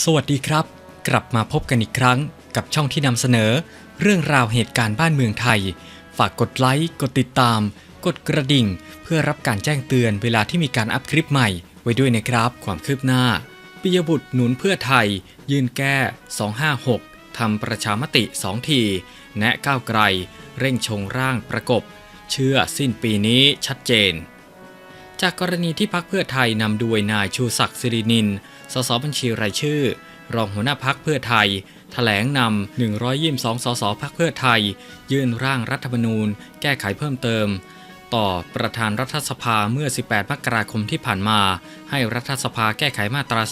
สวัสดีครับ กลับมาพบกันอีกครั้งกับช่องที่นำเสนอ เรื่องราวเหตุการณ์บ้านเมืองไทย ฝากกดไลค์ กดติดตาม กดกระดิ่ง เพื่อรับการแจ้งเตือนเวลาที่มีการอัพคลิปใหม่ ไว้ด้วยนะครับ ความคืบหน้าปิยบุตรหนุนเพื่อไทย ยื่นแก้ 256ทำประชามติ 2 ที แนะก้าวไกล เร่งชงร่างประกบ เชื่อสิ้นปีนี้ชัดเจน จากกรณีที่พักเพื่อไทยนำโดยนายชูศักดิ์สิรินิน สสบัญชีรายชื่อ รองหัวหน้าพักเพื่อไทยแถลงนำ122 สสพักเพื่อไทย ยื่นร่างรัฐธรรมนูญ แก้ไขเพิ่มเติม ต่อประธานรัฐสภาเมื่อ 18 มกราคมที่ผ่านมา ให้รัฐสภาแก้ไขมาตรา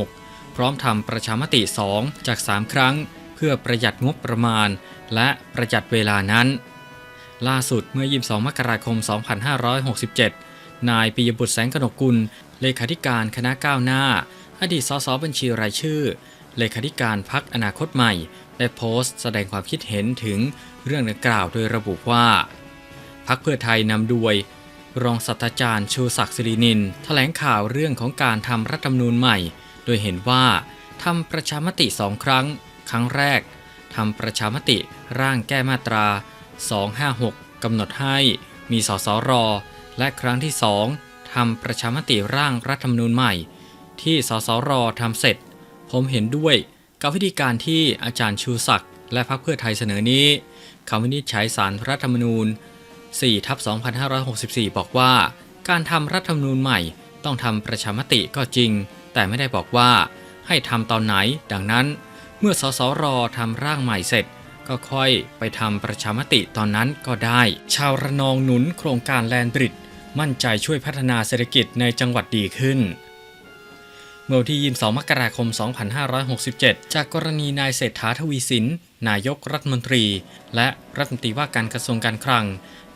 256 พร้อมทำประชามติ 2 จาก 3 ครั้ง เพื่อประหยัดงบประมาณ และประหยัดเวลานั้น ล่าสุดเมื่อ 22 มกราคม 2567 นายปิยบุตรแสงกนกุล เลขาธิการคณะก้าวหน้า อดีตสสบัญชีรายชื่อ เลขาธิการพักอนาคตใหม่ ได้โพสต์แสดงความคิดเห็นถึงเรื่องดังกล่าวโดยระบุว่า พักเพื่อไทยนำโดยรองศาสตราจารย์ชูศักดิ์สิรินินแถลงข่าวเรื่องของการทำรัฐธรรมนูญใหม่ โดยเห็นว่าทำประชามติสองครั้ง ครั้งแรกทำประชามติร่างแก้มาตรา 256กำหนดให้มีสสร และครั้งที่2ทำประชามติร่างรัฐธรรมนูญใหม่ ที่สสรทำเสร็จ ผมเห็นด้วยกับวิธีการที่อาจารย์ชูศักดิ์และพรรคเพื่อไทยเสนอนี้คำวินิจฉัยสารรัฐธรรมนูญ4ทับ2564 บอกว่า การทำรัฐธรรมนูญใหม่ต้องทำประชามติก็จริง แต่ไม่ได้บอกว่าให้ทำตอนไหน ดังนั้น เมื่อสสรทำร่างใหม่เสร็จ ก็ค่อยไปทำประชามติตอนนั้นก็ได้ ชาวระนองหนุนโครงการแลนบริดมั่นใจช่วยพัฒนาเศรษฐกิจในจังหวัดดีขึ้น เมื่อวันที่ 22 มกราคม 2567 จากกรณีนายเศรษฐาทวีสิน นายกรัฐมนตรี และรัฐมนตรีว่าการกระทรวงการคลัง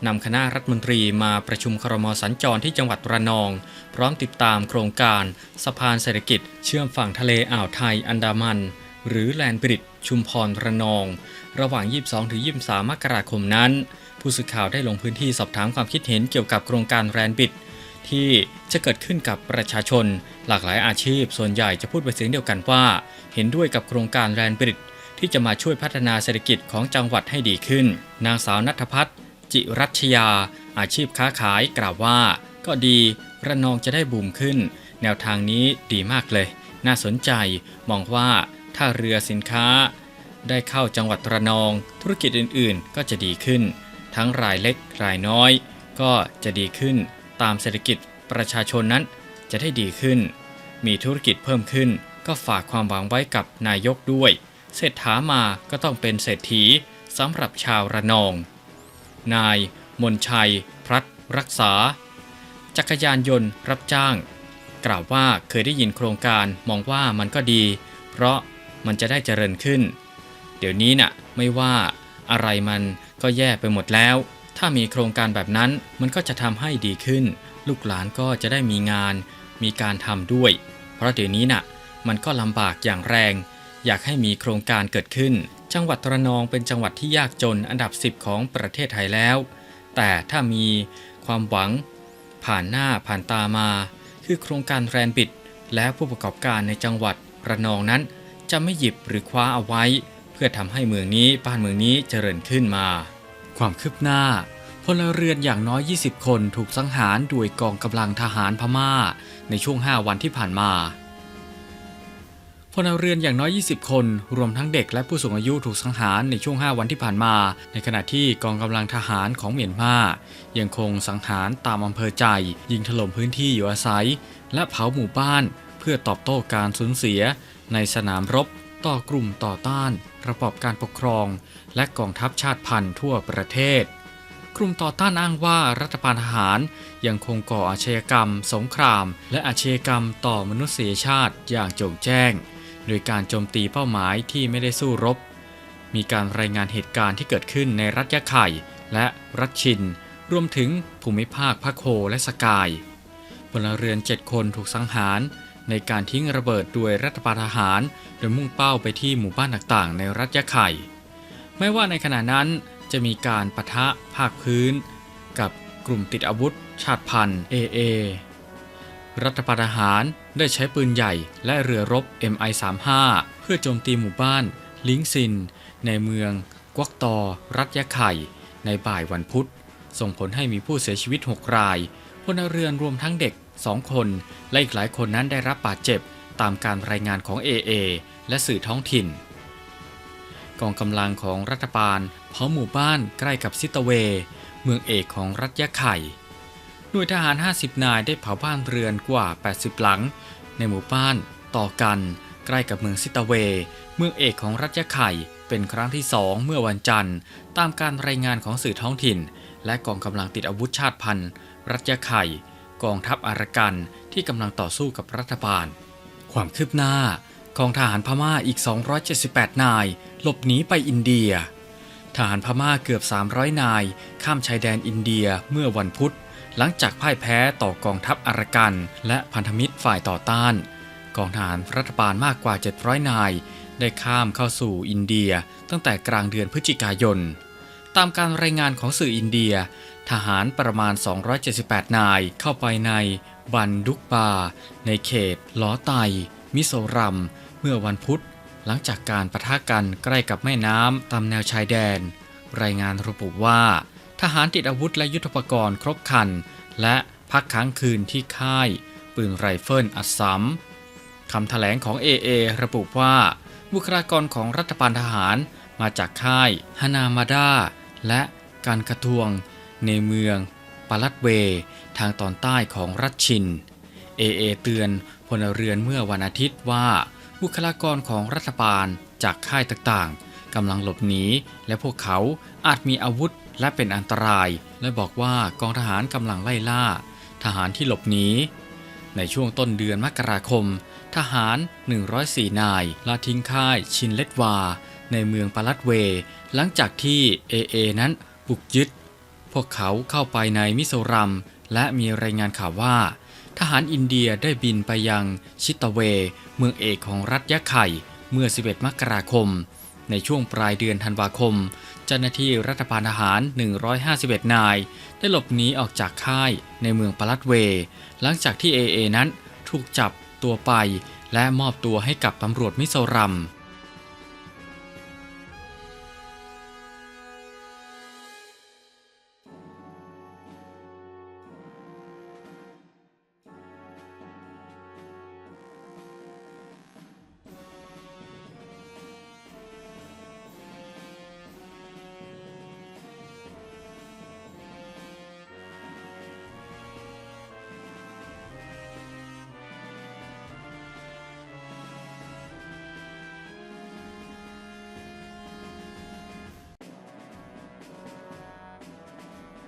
นำคณะรัฐมนตรีมาประชุมครมสัญจรที่จังหวัดระนอง พร้อมติดตามโครงการสะพานเศรษฐกิจ เชื่อมฝั่งทะเลอ่าวไทยอันดามัน หรือแลนบริดชุมพรระนอง ระหว่าง 22-23 มกราคมนั้น ผู้สื่อข่าวได้ลงพื้นที่สอบถามความคิดเห็นเกี่ยวกับโครงการแลนบิด ที่จะเกิดขึ้นกับประชาชน หลากหลายอาชีพ ส่วนใหญ่จะพูดเป็นเสียงเดียวกันว่า เห็นด้วยกับโครงการแลนบริดที่จะมาช่วยพัฒนาเศรษฐกิจของจังหวัดให้ดีขึ้น นางสาวนัทพัฒน์จิรัชยา อาชีพค้าขายกล่าวว่า ก็ดีระนองจะได้บูมขึ้น แนวทางนี้ดีมากเลย น่าสนใจมองว่าถ้าเรือสินค้า ได้เข้าจังหวัดระนอง ธุรกิจอื่นๆ ก็จะดีขึ้น ทั้งรายเล็กรายน้อย ก็จะดีขึ้น ตามเศรษฐกิจประชาชนนั้นจะได้ดีขึ้น มีธุรกิจเพิ่มขึ้น ก็ฝากความหวังไว้กับนายกด้วย เศรษฐามาก็ต้องเป็นเศรษฐีสำหรับชาวระนอง นาย มนชัยพลัดรักษา จักรยานยนต์รับจ้าง กล่าวว่าเคยได้ยินโครงการมองว่ามันก็ดี เพราะมันจะได้เจริญขึ้น เดี๋ยวนี้น่ะไม่ว่าอะไรมันก็แย่ไปหมดแล้ว ถ้ามีโครงการแบบนั้นมันก็จะทำให้ดีขึ้น ลูกหลานก็จะได้มีงาน มีการทำด้วย เพราะเดี๋ยวนี้น่ะ มันก็ลำบากอย่างแรง อยากให้มีโครงการเกิดขึ้น จังหวัดระนองเป็นจังหวัดที่ยากจนอันดับ 10 ของประเทศไทยแล้ว แต่ถ้ามีความหวัง ผ่านหน้าผ่านตามา คือโครงการแรนบิด และผู้ประกอบการในจังหวัดระนองนั้น จะไม่หยิบหรือคว้าเอาไว้ เพื่อทำให้เมืองนี้บ้านเมืองนี้เจริญขึ้นมา ความคืบหน้า พลเรือนอย่างน้อย 20 คนถูกสังหารโดยกองกำลังทหารพม่า ในช่วง 5 วันที่ผ่านมาพลเรือนอย่างน้อย 20 คน รวมทั้งเด็กและผู้สูงอายุถูกสังหารในช่วง 5 วันที่ผ่านมา ในขณะที่กองกำลังทหารของเมียนมา ยังคงสังหารตามอำเภอใจ ยิงถล่มพื้นที่อยู่อาศัย และเผาหมู่บ้าน เพื่อตอบโต้การสูญเสียในสนามรบ ต่อกลุ่มต่อต้านระบอบการปกครอง และกองทัพชาติพันธุ์ทั่วประเทศ กลุ่มต่อต้านอ้างว่ารัฐบาลทหารยังคงก่ออาชญากรรม สงคราม และอาชญากรรมต่อมนุษยชาติอย่างโจ่งแจ้ง โดยการโจมตีเป้าหมายที่ไม่ได้สู้รบ มีการรายงานเหตุการณ์ที่เกิดขึ้นในรัฐยะไข่และรัฐชิน รวมถึงภูมิภาคพะโคและสกายพลเรือน7คนถูกสังหาร ในการทิ้งระเบิดโดยรัฐบาลทหาร โดยมุ่งเป้าไปที่หมู่บ้านต่างๆ ในรัฐยะไข่ ไม่ว่าในขณะนั้นจะมีการปะทะภาคพื้น กับกลุ่มติดอาวุธ ชาติพันธุ์ AA รัฐบาลทหารได้ใช้ปืนใหญ่และเรือรบ MI35 เพื่อโจมตีหมู่บ้าน ลิงซิน ในเมือง กวกตอ รัฐยะไข่ ในบ่ายวันพุธ ส่งผลให้มีผู้เสียชีวิต 6 รายพลเรือนรวมทั้งเด็ก 2 คน และอีกหลายคนนั้นได้รับบาดเจ็บตามการรายงานของ AA และสื่อท้องถิ่น กองกำลังของรัฐบาลเผาหมู่บ้านใกล้กับซิตเว เมืองเอกของรัฐยะไข่หน่วยทหาร 50 นายได้เผาบ้านเรือนกว่า 80 หลัง ในหมู่บ้านต่อกันใกล้กับเมืองซิตเว เมืองเอกของรัฐยะไข่เป็นครั้งที่สองเมื่อวันจันทร์ ตามการรายงานของสื่อท้องถิ่น และกองกำลังติดอาวุธชาติพันธุ์ รัฐยะไข่ กองทัพอารกันที่กำลังต่อสู้กับรัฐบาล ความคืบหน้ากองทหารพม่าอีก 278 นาย หลบหนีไปอินเดีย ทหารพม่าเกือบ 300 นาย ข้ามชายแดนอินเดียเมื่อวันพุธ หลังจากพ่ายแพ้ต่อกองทัพอารกันและพันธมิตรฝ่ายต่อต้าน กองทหารรัฐบาลมากกว่า 700 นาย ได้ข้ามเข้าสู่อินเดียตั้งแต่กลางเดือนพฤศจิกายน ตามการรายงานของสื่ออินเดีย ทหารประมาณ 278 นายเข้าไปในบันดุกบาในเขตล้อไต มิโซรัม เมื่อวันพุธ หลังจากการประทะกันใกล้กับแม่น้ำตามแนวชายแดน รายงานระบุว่า ทหารติดอาวุธและยุทธปกรณ์ครบครัน และพักค้างคืนที่ค่าย ปืนไรเฟิลอัสซัมคำถแถลงของ AA ระบุว่า บุคลากรของรัฐบาลทหารมาจากค่ายฮานามาดาและการกระทวง ในเมืองปาลัดเว ทางตอนใต้ของรัฐชิน AA เอเตือนพลเรือนเมื่อวันอาทิตย์ว่า บุคลากรของรัฐบาลจากค่ายต่างๆกำลังหลบหนีและพวกเขาอาจมีอาวุธและเป็นอันตราย และบอกว่ากองทหารกำลังไล่ล่า ทหารที่หลบหนีในช่วงต้นเดือนมกราคม ทหาร 104 นายลาทิ้งค่ายชินเลตวา ในเมืองปาลัดเว หลังจากที่ AA นั้นบุกยึด พวกเขาเข้าไปในมิโซรัม และมีรายงานข่าวว่า ทหารอินเดียได้บินไปยังชิตเว เมืองเอกของรัฐยะไข่ เมื่อ 11 มกราคม ในช่วงปลายเดือนธันวาคม เจ้าหน้าที่รัฐบาลทหาร 151 นาย ได้หลบหนีออกจากค่ายในเมืองปลัดเว หลังจากที่ AA นั้นถูกจับตัวไปและมอบตัวให้กับตำรวจมิโซรัม